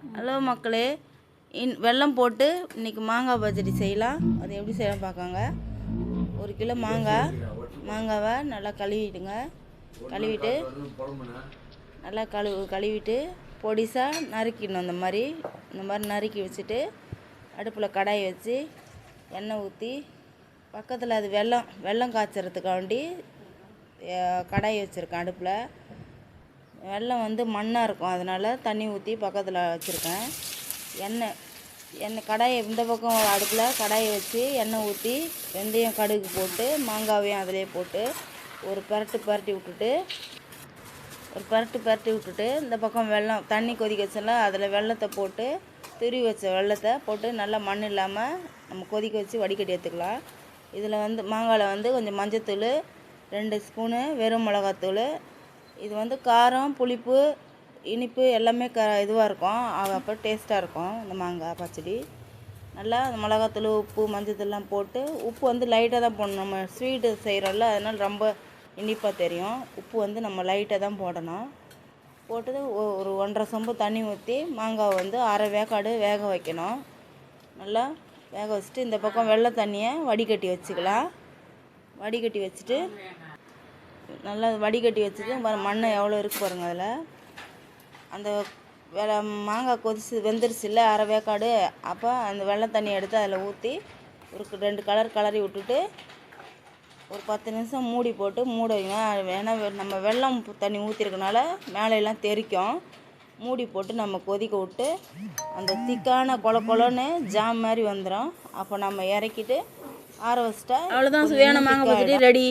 Hello மக்களே இன் வெல்லம் போட்டு இன்னைக்கு மாங்காய் பச்சடி செய்யலாம். அது எப்படி செய்யலாம் பார்க்காங்க ஒரு கிலோ மாங்காய் மாங்காவை நல்லா கழுவிட்டுங்க கழுவிட்டு நல்லா கழுவு கழுவிட்டு பொடிசாக நறுக்கிடணும் இந்த மாதிரி. இந்த மாதிரி நறுக்கி வச்சுட்டு அடுப்பில் கடாயை வச்சு எண்ணெய் ஊற்றி பக்கத்தில் அது வெல்லம் வெல்லம் காய்ச்சறதுக்காண்டி கடாய் வச்சுருக்கேன் அடுப்பில். வெல்லம் வந்து மண்ணாக இருக்கும். அதனால் தண்ணி ஊற்றி பக்கத்தில் வச்சுருக்கேன். எண்ணெய் எண்ணெய் கடாயை இந்த பக்கம் அடுப்பில் கடாயை வச்சு எண்ணெய் ஊற்றி வெந்தயம் கடுகு போட்டு மாங்காவையும் அதிலே போட்டு ஒரு பரட்டு பரட்டி விட்டுட்டு ஒரு பரட்டு பரட்டி விட்டுட்டு இந்த பக்கம் வெள்ளம் தண்ணி கொதிக்க வச்சோம்ல அதில் வெல்லத்தை போட்டு துருவி வச்ச வெல்லத்தை போட்டு நல்லா மண் இல்லாமல் நம்ம கொதிக்க வச்சு வடிகட்டி எடுத்துக்கலாம். இதில் வந்து மாங்காயில் வந்து கொஞ்சம் மஞ்சத்தூள் ரெண்டு ஸ்பூனு வெறும் மிளகாத்தூள் இது வந்து காரம் புளிப்பு இனிப்பு எல்லாமே க இதுவாக இருக்கும். அது அப்போ டேஸ்ட்டாக இருக்கும் இந்த மாங்காய் பச்சடி. நல்லா அந்த மிளகாத்தூள் உப்பு மஞ்சத்தூள்லாம் போட்டு உப்பு வந்து லைட்டாக தான் போடணும். நம்ம ஸ்வீட்டு செய்கிறோம்ல அதனால் ரொம்ப இனிப்பாக தெரியும். உப்பு வந்து நம்ம லைட்டாக தான் போடணும். போட்டு ஒ- ஒரு ஒன்றரை சொம்பு தண்ணி ஊற்றி மாங்காவை வந்து அரை வேக்காடு வேக வைக்கணும். நல்லா வேக வச்சுட்டு இந்த பக்கம் வெள்ளை தண்ணியை வடிகட்டி வச்சுக்கலாம். வடிகட்டி வச்சுட்டு நல்லா வடிகட்டி வச்சுட்டு பாரு மண் எவ்வளோ இருக்கு பாருங்க அதில். அந்த வெள மாங்காய் கொதிச்சு வெந்துருச்சுல்ல அரை வேக்காடு. அப்போ அந்த வெள்ளை தண்ணி எடுத்து அதில் ஊற்றி ஒரு ரெண்டு கலர் கலரி விட்டுட்டு ஒரு பத்து நிமிஷம் மூடி போட்டு மூட வைங்க. ஏன்னா நம்ம வெள்ளம் தண்ணி ஊற்றிருக்கனால மேலையெல்லாம் தெறிக்கும் மூடி போட்டு நம்ம கொதிக்க விட்டு அந்த திக்கான கொல கொலன்னு ஜாம் மாதிரி வந்துடும் அப்போ நம்ம இறக்கிட்டு ஆற வச்சிட்டா அவ்வளோதான் சுவையான மாங்காய் பச்சடி ரெடி